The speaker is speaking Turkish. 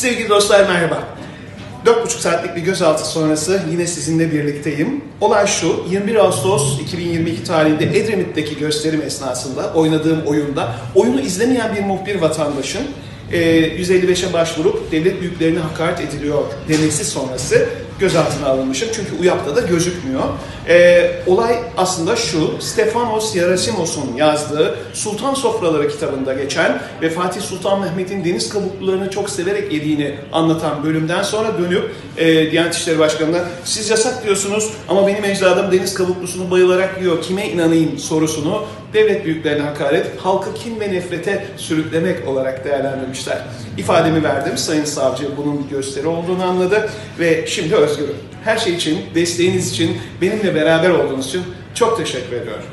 Sevgili dostlar merhaba. 4,5 saatlik bir gözaltı sonrası yine sizinle birlikteyim. Olay şu, 21 Ağustos 2022 tarihinde Edremit'teki gösterim esnasında oynadığım oyunda oyunu izlemeyen bir muhbir vatandaşın e, 155'e başvurup devlet büyüklerine hakaret ediliyor demesi sonrası gözaltına alınmışım. Çünkü UYAP'ta da gözükmüyor. E, olay aslında şu, Stefanos Yarasimos'un yazdığı Sultan Sofraları kitabında geçen ve Fatih Sultan Mehmet'in deniz kabuklularını çok severek yediğini anlatan bölümden sonra dönüp e, Diyanet İşleri Başkanı'na siz yasak diyorsunuz ama benim ecdadım deniz kabuklusunu bayılarak yiyor, kime inanayım sorusunu devlet büyüklerine hakaret, halkı kin ve nefrete sürüklemek olarak değerlendirmişler. İfademi verdim, Sayın Savcı bunun bir gösteri olduğunu anladı ve şimdi özgürüm. Her şey için, desteğiniz için, benimle beraber olduğunuz için çok teşekkür ediyorum.